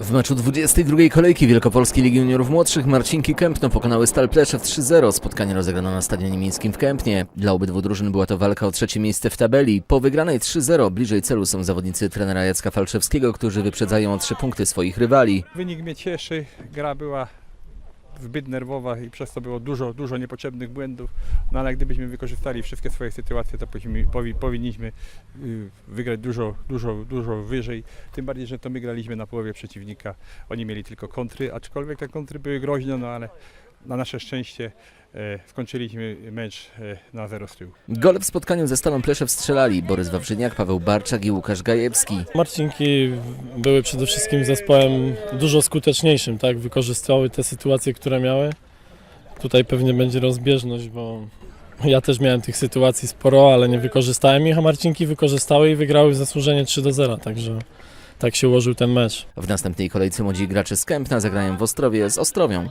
W meczu 22 kolejki Wielkopolskiej Ligi Juniorów Młodszych Marcinki Kępno pokonały Stal Pleszew 3-0. Spotkanie rozegrano na Stadionie Miejskim w Kępnie. Dla obydwu drużyn była to walka o trzecie miejsce w tabeli. Po wygranej 3-0 bliżej celu są zawodnicy trenera Jacka Falczewskiego, którzy wyprzedzają o trzy punkty swoich rywali. Wynik mnie cieszy, gra była zbyt nerwowa i przez to było dużo, dużo niepotrzebnych błędów, no ale gdybyśmy wykorzystali wszystkie swoje sytuacje, to powinni- powi- powinniśmy y, wygrać dużo, dużo, dużo wyżej, tym bardziej, że to my graliśmy na połowie przeciwnika, oni mieli tylko kontry, aczkolwiek te kontry były groźne, no ale na nasze szczęście e, skończyliśmy mecz e, na zero z tyłu. Gole w spotkaniu ze Stalą Pleszew strzelali Borys Wawrzyniak, Paweł Barczak i Łukasz Gajewski. Marcinki były przede wszystkim zespołem dużo skuteczniejszym, tak? Wykorzystały te sytuacje, które miały. Tutaj pewnie będzie rozbieżność, bo ja też miałem tych sytuacji sporo, ale nie wykorzystałem ich, a Marcinki wykorzystały i wygrały zasłużenie 3 do 0, także tak się ułożył ten mecz. W następnej kolejce młodzi gracze z Kępna zagrają w Ostrowie z Ostrowią.